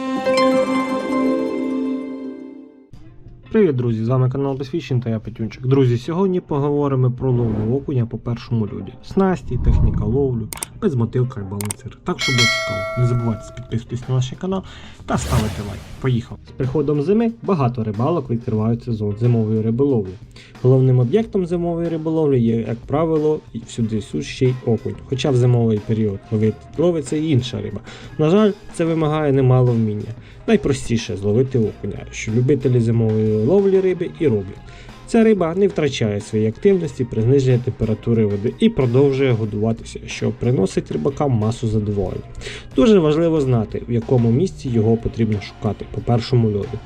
Thank you. Привіт, друзі! З вами канал Безфішін та я Петюнчик. Друзі, сьогодні поговоримо про ловлю окуня по першому люді. Снасті, техніка ловлю, безмотивка і балансир. Так що буде цікаво. Не забувайте підписуватись на наш канал та ставити лайк. Поїхав! З приходом зими багато рибалок відкривають сезон зимової риболовлі. Головним об'єктом зимової риболовлі є, як правило, всюди сущий окунь. Хоча в зимовий період ловиться і інша риба. На жаль, це вимагає немало вміння. Найпростіше зловити окуня, що любителі зимової ловлі риби і роблять. Ця риба не втрачає своєї активності при зниженні температури води і продовжує годуватися, що приносить рибакам масу задоволення. Дуже важливо знати, в якому місці його потрібно шукати по першому льоду,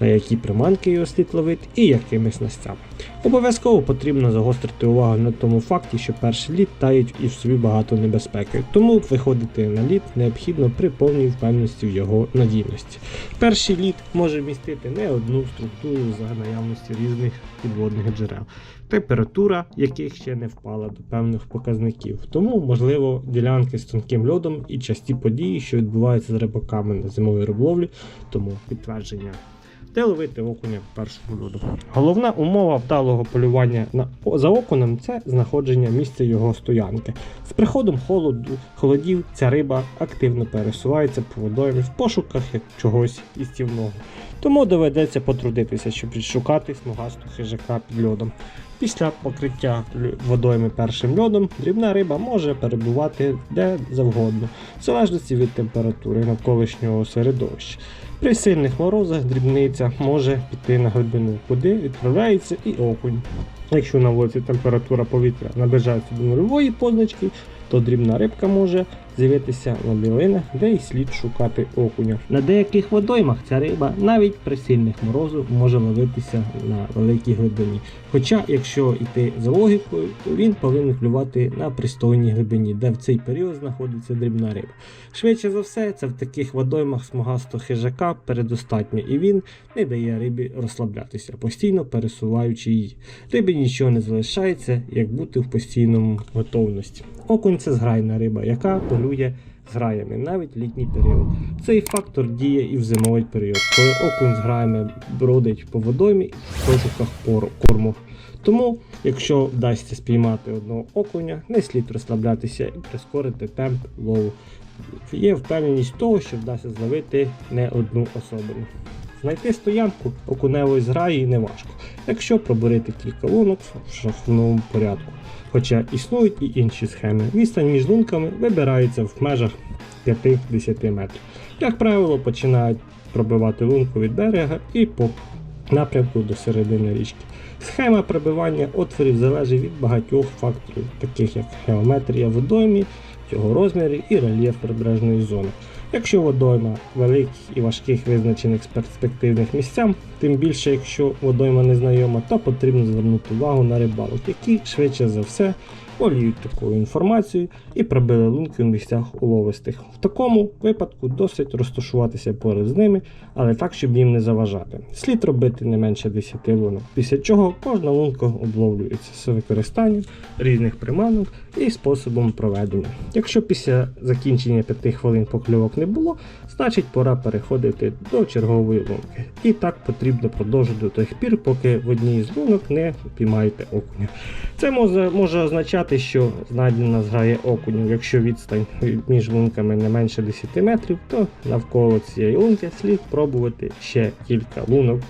на які приманки його слід ловити і якими снастями. Обов'язково потрібно загострити увагу на тому факті, що перший лід тають і в собі багато небезпеки, тому виходити на лід необхідно при повній впевненості в його надійності. Перший лід може містити не одну структуру за наявності різних підводних джерел, температура яких ще не впала до певних показників. Тому, можливо, ділянки з тонким льодом і часті події, що відбуваються з рибаками на зимовій риболовлі, тому підтвердження. Де ловити окуня в першому льоду. Головна умова вдалого полювання на за окунем це знаходження місця його стоянки. З приходом холоду, холодів ця риба активно пересувається по водоймі в пошуках чогось істівного. Тому доведеться потрудитися, щоб відшукати смугасту хижака під льодом. Після покриття водойми першим льодом дрібна риба може перебувати де завгодно, в залежності від температури навколишнього середовища. При сильних морозах дрібниця може піти на глибину, куди відправляється і окунь. Якщо на вулиці температура повітря наближається до нульової позначки, то дрібна рибка може з'явитися на білинах, де й слід шукати окуня. На деяких водоймах ця риба навіть при сильних морозах може ловитися на великій глибині. Хоча, якщо йти за логікою, то він повинен клювати на пристойній глибині, де в цей період знаходиться дрібна риба. Швидше за все, це в таких водоймах смугастого хижака передостатньо, і він не дає рибі розслаблятися, постійно пересуваючи її. Рибі нічого не залишається, як бути в постійному готовності. Окунь це зграйна риба, яка полює зграями навіть в літній період. Цей фактор діє і в зимовий період, коли окунь з граями бродить по водоймі в пошуках корму. Тому, якщо вдасться спіймати одного окуня, не слід розслаблятися і прискорити темп лову. Є впевненість того, що вдасться зловити не одну особину. Знайти стоянку окуневої зграї не важко, якщо пробурити кілька лунок в шаховному порядку. Хоча існують і інші схеми. Відстань між лунками вибирається в межах 5-10 метрів. Як правило, починають пробивати лунку від берега і по напрямку до середини річки. Схема пробивання отворів залежить від багатьох факторів, таких як геометрія водоймі, його розміри і рельєф прибережної зони. Якщо водойма великих і важких визначених з перспективних місцям, тим більше якщо водойма незнайома, то потрібно звернути увагу на рибалок, які швидше за все воліють такою інформацією і пробили лунки в місцях уловистих. В такому випадку досить розташуватися поряд з ними, але так, щоб їм не заважати. Слід робити не менше 10 лунок, після чого кожна лунка обловлюється з використанням різних приманок і способом проведення. Якщо після закінчення 5 хвилин покльовок не було, значить пора переходити до чергової лунки. І так потрібно продовжити до тих пір, поки в одній з лунок не піймаєте окуня. Це може, може означати, що знайдена зграє окунів. Якщо відстань між лунками не менше 10 метрів, то навколо цієї лунки слід пробувати ще кілька лунок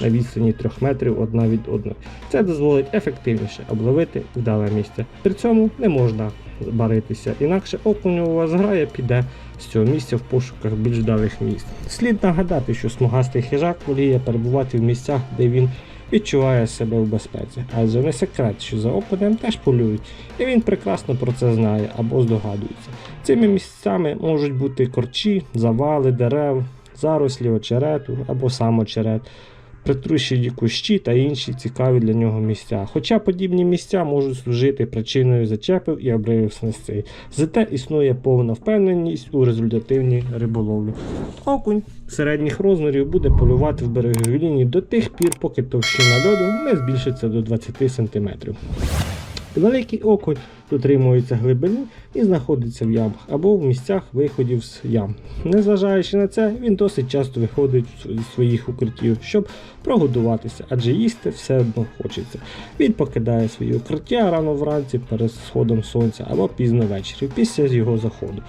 на відстані 3 метрів одна від одної. Це дозволить ефективніше обловити вдале місце. При цьому не можна баритися, інакше окуньова зграя піде з цього місця в пошуках більш вдалих місць. Слід нагадати, що смугастий хижак воліє перебувати в місцях, де він відчуває себе в безпеці. Адже не секрет, що за опадем теж полюють, і він прекрасно про це знає або здогадується. Цими місцями можуть бути корчі, завали дерев, зарослі очерету або сам очерет. Притрущені кущі та інші цікаві для нього місця. Хоча подібні місця можуть служити причиною зачепів і обривів снастей. Зате існує повна впевненість у результативній риболовлі. Окунь середніх розмірів буде полювати в береговій лінії до тих пір, поки товщина льоду не збільшиться до 20 см. Великий окунь дотримується глибини і знаходиться в ямах або в місцях виходів з ям. Незважаючи на це, він досить часто виходить зі своїх укриттів, щоб прогодуватися, адже їсти все одно хочеться. Він покидає свої укриття рано вранці перед сходом сонця або пізно ввечері після його заходу.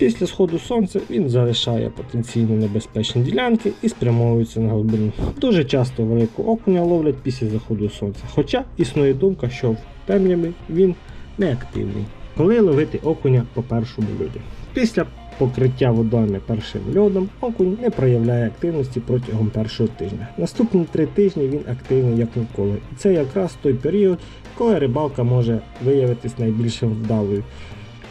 Після сходу сонця він залишає потенційно небезпечні ділянки і спрямовується на глибину. Дуже часто великого окуня ловлять після заходу сонця, хоча існує думка, що в темряві він неактивний. Коли ловити окуня по першому льоді? Після покриття водойми першим льодом окунь не проявляє активності протягом першого тижня. Наступні три тижні він активний як ніколи. І це якраз той період, коли рибалка може виявитись найбільш вдалою.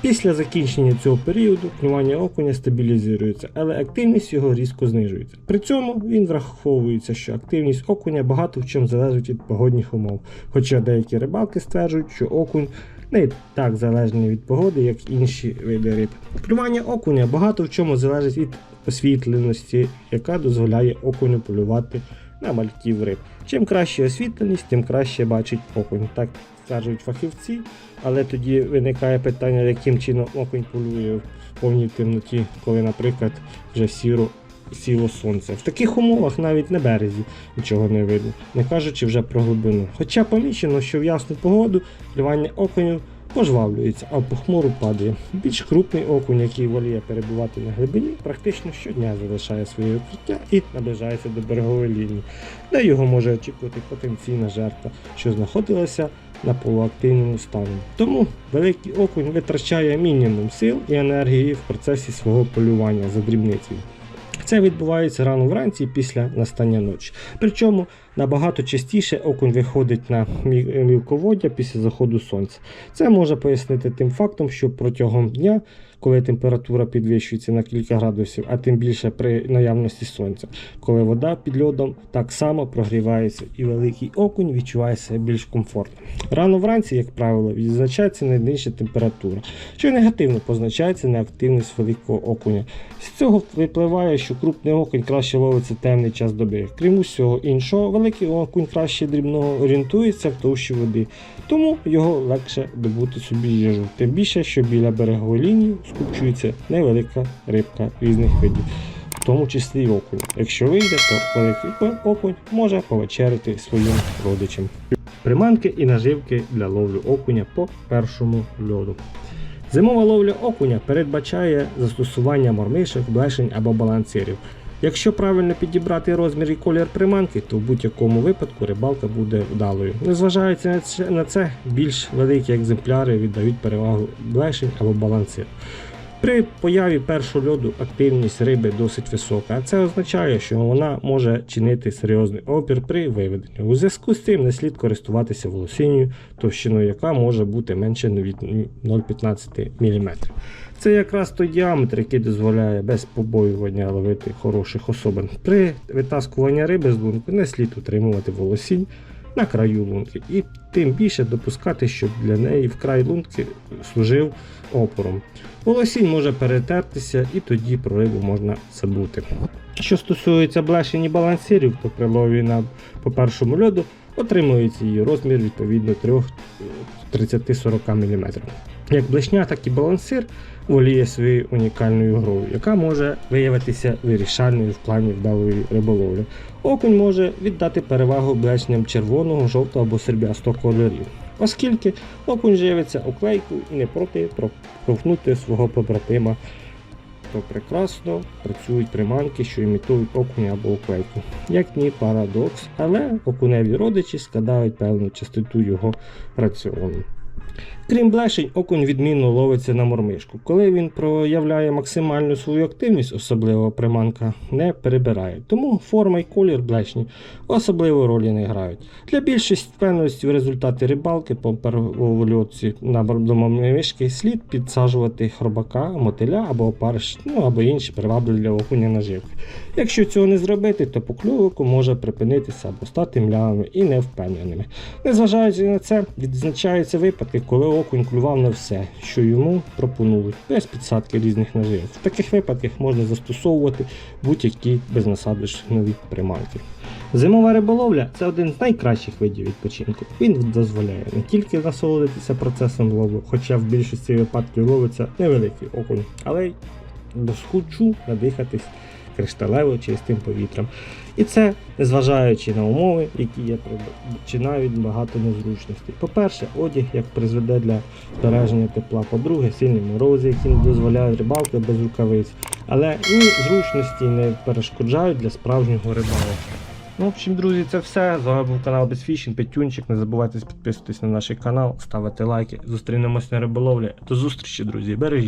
Після закінчення цього періоду клювання окуня стабілізується, але активність його різко знижується. При цьому він враховується, що активність окуня багато в чому залежить від погодних умов. Хоча деякі рибалки стверджують, що окунь не так залежний від погоди, як інші види риб. Клювання окуня багато в чому залежить від освітленості, яка дозволяє окуню полювати на мальків риб. Чим краще освітленість, тим краще бачить окунь. Так стверджують фахівці. Але тоді виникає питання, яким чином окунь полює в повній темноті, коли, наприклад, вже сіро сіло сонце. В таких умовах навіть на березі нічого не видно, не кажучи вже про глибину. Хоча помічено, що в ясну погоду клювання окуню пожвавлюється, а похмуру падає. Більш крупний окунь, який воліє перебувати на глибині, практично щодня залишає своє укриття і наближається до берегової лінії, де його може очікувати потенційна жертва, що знаходилася на полуактивному стані. Тому великий окунь витрачає мінімум сил і енергії в процесі свого полювання за дрібницею. Це відбувається рано вранці після настання ночі. Причому набагато частіше окунь виходить на мі- мілководдя після заходу сонця. Це може пояснити тим фактом, що протягом дня, коли температура підвищується на кілька градусів, а тим більше при наявності сонця, коли вода під льодом так само прогрівається і великий окунь відчуває себе більш комфортно. Рано вранці, як правило, відзначається найнижча температура, що негативно позначається на активність великого окуня. З цього випливає, що крупний окунь краще ловиться темний час доби. Крім усього іншого, великий окунь краще дрібного орієнтується в товщі води, тому його легше добути собі їжу. Тим більше, що біля берегової лінії скупчується невелика рибка різних видів. В тому числі й окунь. Якщо вийде, то великий окунь може повечеряти своїм родичам. Приманки і наживки для ловлі окуня по першому льоду. Зимова ловля окуня передбачає застосування мормишок, блешень або балансирів. Якщо правильно підібрати розмір і колір приманки, то в будь-якому випадку рибалка буде вдалою. Незважаючи на це, більш великі екземпляри віддають перевагу блешень або балансир. При появі першого льоду активність риби досить висока, а це означає, що вона може чинити серйозний опір при виведенні. У зв'язку з цим не слід користуватися волосиною, товщиною яка може бути менше від 0,15 мм. Це якраз той діаметр, який дозволяє без побоювання ловити хороших особин. При витаскуванні риби з лунки не слід утримувати волосінь на краю лунки і тим більше допускати, щоб для неї вкрай лунки служив опором. Волосінь може перетертися і тоді про рибу можна забути. Що стосується блешень і балансирів, то при лові на по першому льоду отримується її розмір відповідно 3-30-40 мм. Як блешня, так і балансир воліє своєю унікальною грою, яка може виявитися вирішальною в плані вдалої риболовлі. Окунь може віддати перевагу блешням червоного, жовтого або серб'ястого кольорів, оскільки окунь живиться уклейкою і не проти проковтнути свого побратима. То прекрасно працюють приманки, що імітують окуня або уклейку. Як ні парадокс, але окуневі родичі складають певну частоту його раціону. Крім блешень, окунь відмінно ловиться на мормишку. Коли він проявляє максимальну свою активність, особливо приманка не перебирає. Тому форма і колір блешні особливо ролі не грають. Для більшості впевненості в результаті рибалки по первольотці на мормишки слід підсаджувати хробака, мотиля або опариш, ну або інші привабливі для окуня наживки. Якщо цього не зробити, то покльовику може припинитися або стати млявими і невпевненими. Незважаючи на це, відзначаються випадки, коли окунь клював на все, що йому пропонують, без підсадки різних наживок. В таких випадках можна застосовувати будь-які безнасадочні приманки. Зимова риболовля це один з найкращих видів відпочинку. Він дозволяє не тільки насолодитися процесом лову, хоча в більшості випадків ловиться невеликий окунь, але й досхочу надихатись кришталево чистим повітрям. І це незважаючи на умови, які є причинають багато незручностей. По-перше, одяг як призведе для збереження тепла. По-друге, сильні морози, які не дозволяють рибалки без рукавиць. Але і зручності не перешкоджають для справжнього рибалки. Ну, в общем, друзі, це все. З вами був канал Безфішін, Петюнчик. Не забувайте підписуватись на наш канал, ставити лайки. Зустрінемось на риболовлі. До зустрічі, друзі. Бережіть.